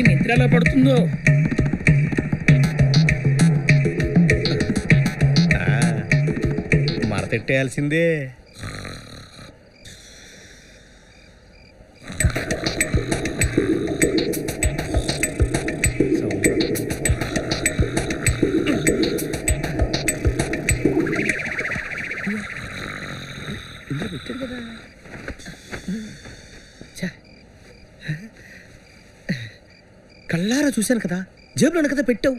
అయిపోగానే నిద్రలో పడుతుందో? మరతెట్టేయాల్సిందే. ఇందులో పెట్టాడు కదా. కళ్ళారా చూశాను కదా జేబులో కదా పెట్టావు.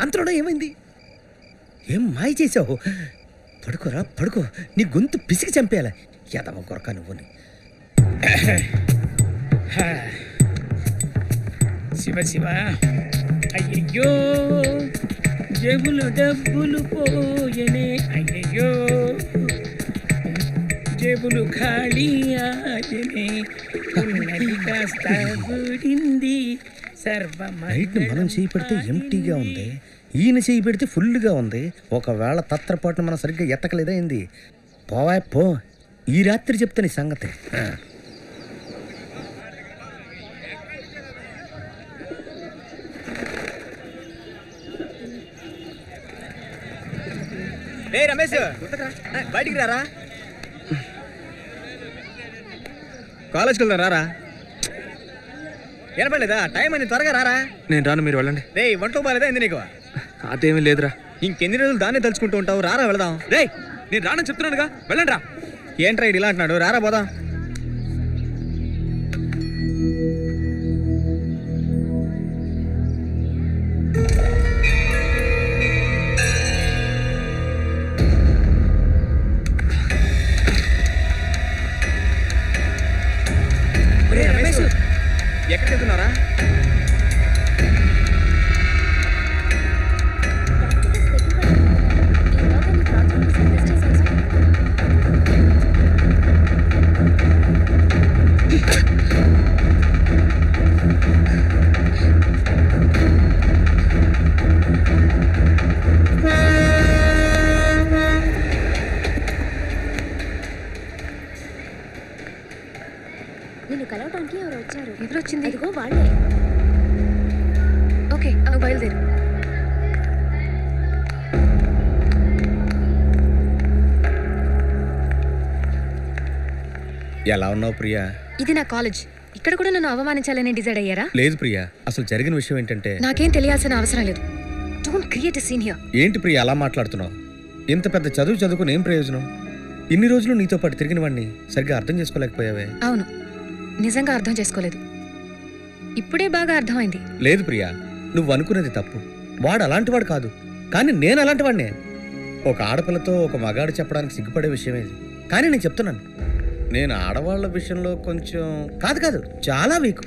అంతలోనే ఏమైంది? ఏం మాయ చేసావు పడుకోరా పడుకో. నీ గొంతు పిసికి చంపేయాల. యదవ కొరక నువ్వుని. శివ శివ. అయ్యయ్యో జేబులు డబ్బులు పోయనే. అయ్యయ్యో జేబులు ఖాళీ ఆయనే ఉన్నది కాస్త గుడింది నైట్ మనం చేయి పెడితే ఎంటీగా ఉంది. ఈయన చేయి పెడితే ఫుల్గా ఉంది. ఒకవేళ తత్రపాటును మనం సరిగ్గా ఎత్తకలేదా ఏంది? పోవా పో. ఈ రాత్రి చెప్తా నీ సంగతి. రమేష్ బయటికి రారా? కాలేజ్కి వెళ్దాం రారా? వినపడలేదా? టైం అని త్వరగా రారా? నేను రాను మీరు వెళ్ళండి. రే వంట బాలేదా ఏంది నీకు? అదేమీ లేదురా. ఇంకెన్ని రోజులు దాన్నే తలుచుకుంటూ ఉంటావు? రారా వెళదాం. రే నేను రానని చెప్తున్నానుగా. వెళ్ళండి రా. ఏంట్రా ఇలా అంటున్నాడు? రారా పోదాం. వచ్చింది. అదిగో వాళ్ళే. ఓకే నువ్వు బయలుదేరు. ఎలా ఉన్నావు ప్రియా? ఇది నా కాలేజ్. ఇక్కడ కూడా నన్ను అవమానించాలని డిసైడ్ అయ్యారా? లేదు ప్రియా. అసలు జరిగిన విషయం ఏంటంటే నాకేం తెలియాల్సిన అవసరం లేదు. డోంట్ క్రియేట్ సీన్ హియర్ ఏంటి ప్రియా అలా మాట్లాడుతున్నావు? ఇంత పెద్ద చదువు చదువుకుని ఏం ప్రయోజనం? ఇన్ని రోజులు నీతో పాటు తిరిగిన వాడిని సరిగ్గా అర్థం చేసుకోలేకపోయావే. అవును. నిజంగా అర్థం చేసుకోలేదు. ఇప్పుడే బాగా అర్థమైంది. లేదు ప్రియా నువ్వు అనుకున్నది తప్పు. వాడు అలాంటివాడు కాదు. కానీ నేను అలాంటి వాడినే ఒక ఆడపిల్లతో ఒక మగాడు చెప్పడానికి సిగ్గుపడే విషయం ఇది. కానీ నేను చెప్తున్నాను. నేను ఆడవాళ్ళ విషయంలో కొంచెం కాదు కాదు చాలా వీక్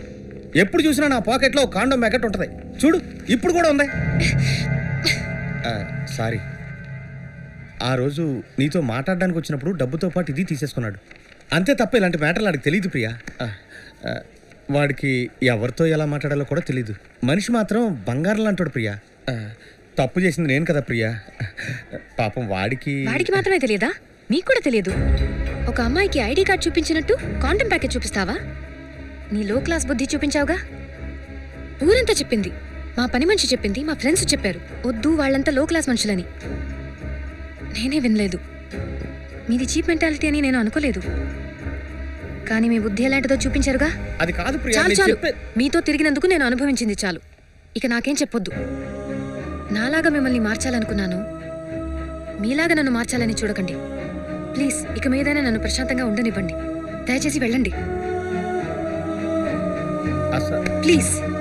ఎప్పుడు చూసినా నా పాకెట్లో ఒక కాండం మెకెట్ ఉంటుంది. చూడు ఇప్పుడు కూడా ఉంది. సారీ. ఆ రోజు నీతో మాట్లాడడానికి వచ్చినప్పుడు డబ్బుతో పాటు ఇది తీసేసుకున్నాడు. అంతే తప్ప ఇలాంటి మ్యాటర్లు వాడికి తెలియదు ప్రియా. వాడికి ఎవరితో ఎలా మాట్లాడాలో కూడా తెలియదు మనిషి మాత్రం బంగారం లాంటాడు ప్రియా. తప్పు చేసింది నేను కదా ప్రియా. పాపం వాడికి వాడికి మాత్రమే తెలియదా? నీకు కూడా తెలియదు. ఒక అమ్మాయికి ఐడి కార్డ్ చూపించినట్టు కాంటం ప్యాకెట్ చూపిస్తావా? నీ లో క్లాస్ బుద్ధి చూపించావుగా? ఊరంతా చెప్పింది. మా పని మనిషి చెప్పింది మా ఫ్రెండ్స్ చెప్పారు. వద్దు వాళ్ళంతా లో క్లాస్ మనుషులని. నేనే వినలేదు. మీది చీప్ మెంటాలిటీ అని నేను అనుకోలేదు. కానీ మీ బుద్ధి ఎలాంటిదో చూపించారుగా? అది కాదు ప్రియా చాలు నేను చాలు. చెప్పే- మీతో తిరిగినందుకు నేను అనుభవించింది చాలు. ఇక నాకేం చెప్పొద్దు. నాలాగా మిమ్మల్ని మార్చాలనుకున్నాను. మీలాగా నన్ను మార్చాలని చూడకండి. ప్లీజ్ ఇక మీదైనా నన్ను ప్రశాంతంగా ఉండనివ్వండి. దయచేసి వెళ్ళండి. అస- ప్లీజ్.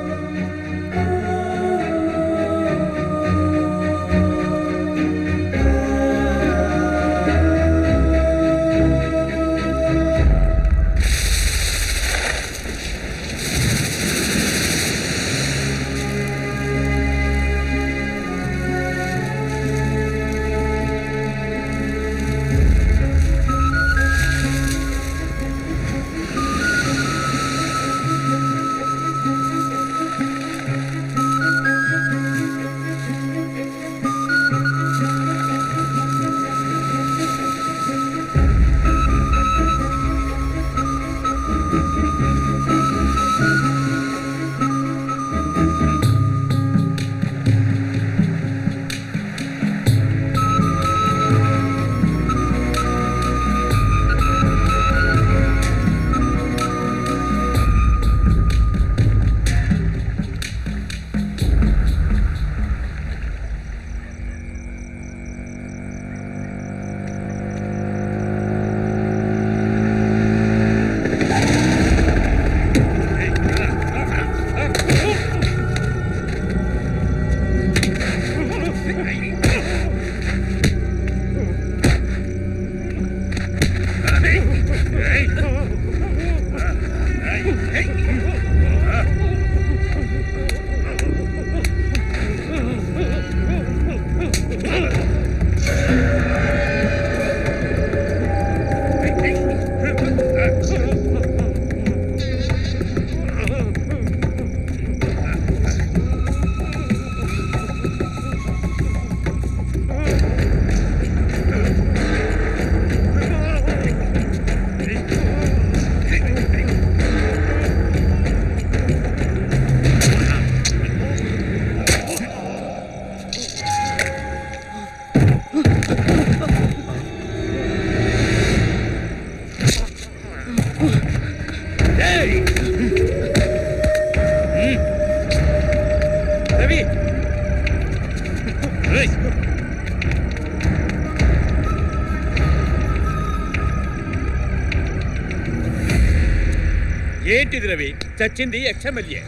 ఏంటిది రవి చచ్చింది ఎక్స్ఎమ్మెల్యే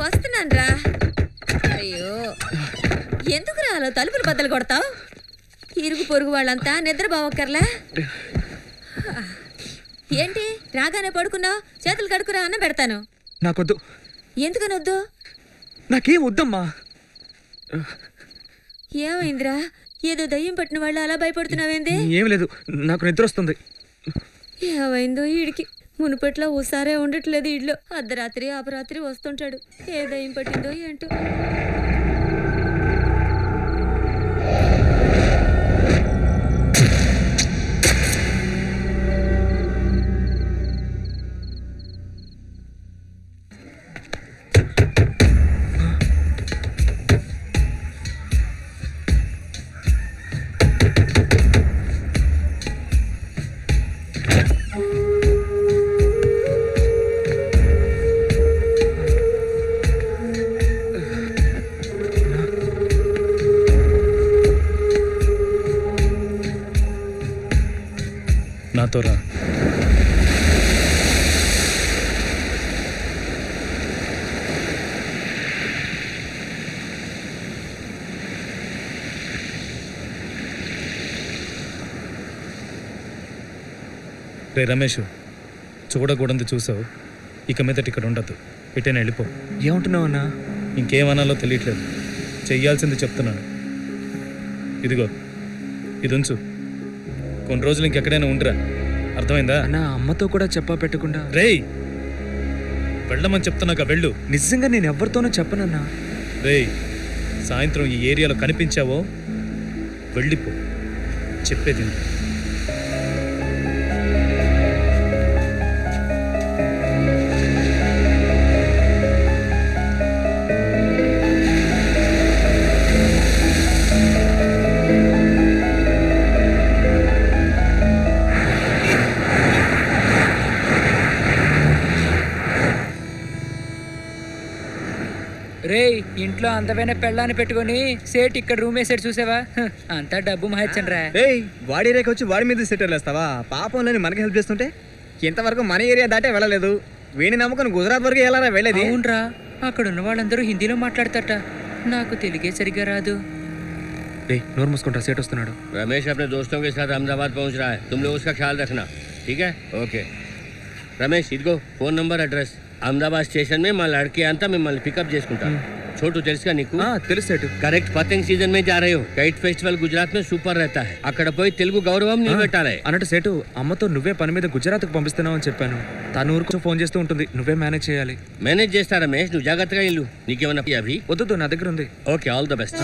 వస్తున్నాను రా అయ్యో ఎందుకు రాలో తలుపులు బద్దలు కొడతావు? ఇరుగు పొరుగు వాళ్ళంతా నిద్రపోవక్కర్లే ఏంటి? రాగానే పడుకున్నావు? చేతులు కడుకురా అన్న పెడతాను. నాకొద్దు. ఎందుకని వద్దు నాకేం వద్దమ్మా. ఏమైందిరా? ఏదో దయ్యం పట్టిన వాళ్ళు అలా భయపడుతున్నావేంది? ఏం లేదు. నాకు నిద్ర వస్తుంది. ఏమైందో ఈడికి. మునుపట్లో ఓసారే ఉండట్లేదు ఇడ్లో అర్ధరాత్రి అపరాత్రి వస్తుంటాడు. ఏ దయ్యం పట్టిందో ఏంటో. నాతో రా రే రమేష్ చూడకూడదు చూసావు. ఇక మీదట ఇక్కడ ఉండద్దు. ఇటైనా వెళ్ళిపో. ఏమంటున్నావు అన్నా? ఇంకేమనాలో తెలియట్లేదు. చెయ్యాల్సింది చెప్తున్నాను. ఇదిగో ఇది ఉంచు కొన్ని రోజులు ఇంకెక్కడైనా ఉండరా. అర్థమైందా? అన్నా అమ్మతో కూడా చెప్పా పెట్టకుండా. రేయ్! వెళ్ళమని చెప్తున్నాక వెళ్ళు. నిజంగా నేను ఎవరితోనూ చెప్పనన్నా? రేయ్ సాయంత్రం ఈ ఏరియాలో కనిపించావో? వెళ్ళిపో. చెప్పేది రేయ్ ఇంట్లో అందమైన పెళ్ళాన్ని పెట్టుకొని సేట్ ఇక్కడ రూమ్ వేసాడు చూసావా? హ, అంతా డబ్బు మహచ్చన్ రా ఏయ్ వాడి ఏరియాకి వచ్చి వాడి మీద సెటిల్ వేస్తావా పాపంలోని మనకి హెల్ప్ చేస్తుంటే ఇంతవరకు మన ఏరియా దాటే వెళ్ళలేదు. వీని నమ్మకం గుజరాత్ వరకు వెళ్ళారా వెళ్ళేది? అవునరా అక్కడ ఉన్న వాళ్ళందరూ హిందీలో మాట్లాడతారట. నాకు తెలుగే సరిగ్గా రాదు. రే నోరు మూసుకుంటా సేట్ వస్తున్నాడు. రమేష్ अपने दोस्तों के साथ अहमदाबाद पहुंच रहा है? तुम ఓకే రమేష్ ఇదిగో phone number address. Ahmedabad station మే మా లడ్కి అంతా మిమ్మల్ని పికప్ చేసుకుంటాను छोटू తెలుసుగా నీకు తెలుసు సేటు కరెక్ట్ పతంగ్ సీజన్ మే జా రహే కైట్ ఫెస్టివల్ గుజరాత్లో సూపర్ రహతా హై అక్కడ పోయి తెలుగు గౌరవం నీ పెట్టాలి అన్నట్టు సేటు అమ్మతో నువ్వే పని మీద గుజరాత్కు పంపిస్తున్నావు అని చెప్పాను తను ఊరికి ఫోన్ చేస్తూ ఉంటుంది నువ్వే మేనేజ్ చేయాలి మేనేజ్ చేస్తారా రమేష్ నువ్వు జాగ్రత్తగా ఇల్లు నీకేమన్నా అభి వద్దు నా దగ్గర ఉంది ఓకే ఆల్ ద బెస్ట్